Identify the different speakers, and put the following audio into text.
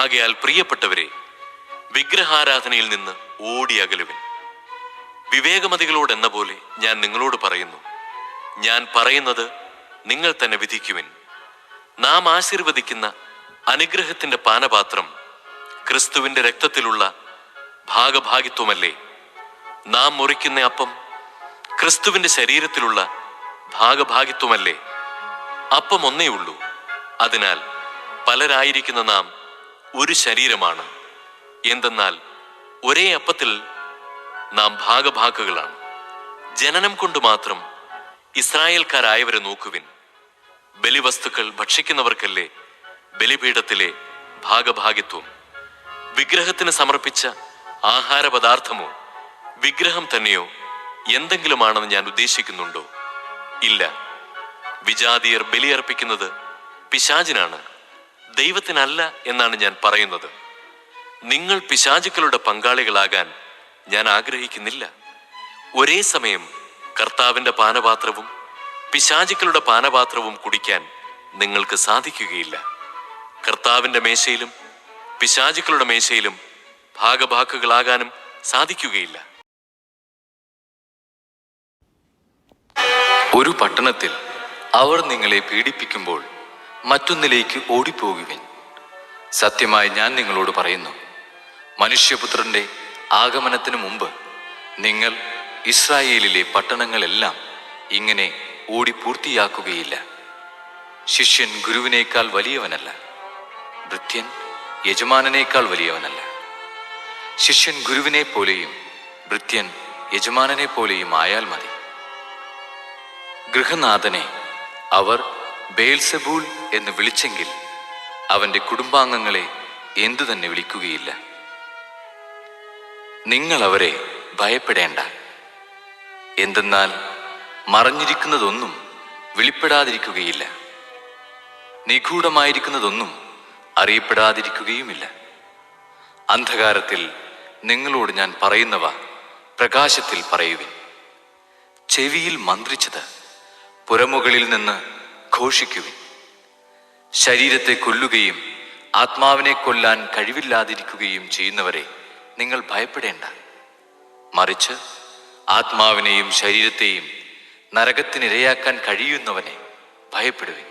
Speaker 1: ആകയാൽ പ്രിയപ്പെട്ടവരെ വിഗ്രഹാരാധനയിൽ നിന്ന് ഓടി അകലുവിൻ. വിവേകമതികളോടെന്ന പോലെ ഞാൻ നിങ്ങളോട് പറയുന്നു ഞാൻ പറയുന്നത് നിങ്ങൾ തന്നെ വിധിക്കുവിൻ. നാം ആശീർവദിക്കുന്ന അനുഗ്രഹത്തിന്റെ പാനപാത്രം ക്രിസ്തുവിന്റെ രക്തത്തിലുള്ള ഭാഗഭാഗിത്വമല്ലേ? നാം മുറിക്കുന്ന അപ്പം ക്രിസ്തുവിന്റെ ശരീരത്തിലുള്ള ഭാഗഭാഗിത്വമല്ലേ? അപ്പം ഒന്നേ ഉള്ളൂ അതിനാൽ പലരായിരിക്കുന്ന നാം ഒരു ശരീരമാണ്. എന്തെന്നാൽ ഒരേ അപ്പത്തിൽ നാം ഭാഗഭാക്കുകളാണ് ജനനം കൊണ്ട് മാത്രം ഇസ്രായേൽക്കാരായവരെ നോക്കുവിൻ. ബലിവസ്തുക്കൾ ഭക്ഷിക്കുന്നവർക്കല്ലേ ബലിപീഠത്തിലെ ഭാഗഭാഗിത്വം. വിഗ്രഹത്തിന് സമർപ്പിച്ച ആഹാരപദാർത്ഥമോ വിഗ്രഹം തന്നെയോ എന്തെങ്കിലുമാണെന്ന് ഞാൻ ഉദ്ദേശിക്കുന്നുണ്ടോ? ഇല്ല. വിജാതിയർ ബലിയർപ്പിക്കുന്നത് പിശാചിനാണ്. ദൈവത്തിനല്ല എന്നാണ് ഞാൻ പറയുന്നത്. നിങ്ങൾ പിശാചുക്കളുടെ പങ്കാളികളാകാൻ ഞാൻ ആഗ്രഹിക്കുന്നില്ല. ഒരേ സമയം കർത്താവിന്റെ പാനപാത്രവും പിശാചുക്കളുടെ പാനപാത്രവും കുടിക്കാൻ നിങ്ങൾക്ക് സാധിക്കുകയില്ല. കർത്താവിന്റെ മേശയിലും പിശാചുക്കളുടെ മേശയിലും ഭാഗഭാക്കുകളാകാനും സാധിക്കുകയില്ല.
Speaker 2: ഒരു പട്ടണത്തിൽ അവർ നിങ്ങളെ പീഡിപ്പിക്കുമ്പോൾ മറ്റൊന്നിലേക്ക് ഓടിപ്പോകുവിൻ. സത്യമായി ഞാൻ നിങ്ങളോട് പറയുന്നു മനുഷ്യപുത്രന്റെ ആഗമനത്തിന് മുമ്പ് നിങ്ങൾ ഇസ്രായേലിലെ പട്ടണങ്ങളെല്ലാം ഇങ്ങനെ ഓടി പൂർത്തിയാക്കുകയില്ല. ശിഷ്യൻ ഗുരുവിനേക്കാൾ വലിയവനല്ല ഭൃത്യൻ യജമാനനേക്കാൾ വലിയവനല്ല. ശിഷ്യൻ ഗുരുവിനെ പോലെയും ഭൃത്യൻ യജമാനനെ പോലെയും ആയാൽ മതി. ഗൃഹനാഥനെ അവർ ബേൽസബൂൽ എന്ന് വിളിച്ചെങ്കിൽ അവന്റെ കുടുംബാംഗങ്ങളെ എന്തു തന്നെ വിളിക്കുകയില്ല. നിങ്ങൾ അവരെ ഭയപ്പെടേണ്ട. എന്തെന്നാൽ മറഞ്ഞിരിക്കുന്നതൊന്നും വെളിപ്പെടാതിരിക്കുകയില്ല. നിഗൂഢമായിരിക്കുന്നതൊന്നും അറിയപ്പെടാതിരിക്കുകയുമില്ല. അന്ധകാരത്തിൽ നിങ്ങളോട് ഞാൻ പറയുന്നവ പ്രകാശത്തിൽ പറയുവിൻ. ചെവിയിൽ മന്ത്രിച്ചത് പുരമുകളിൽ നിന്ന് ഘോഷിക്കുവിൻ. ശരീരത്തെ കൊല്ലുകയും ആത്മാവിനെ കൊല്ലാൻ കഴിവില്ലാതിരിക്കുകയും ചെയ്യുന്നവരെ നിങ്ങൾ ഭയപ്പെടേണ്ട. മറിച്ച് ആത്മാവിനെയും ശരീരത്തെയും നരകത്തിനിരയാക്കാൻ കഴിയുന്നവനെ ഭയപ്പെടുവിൻ.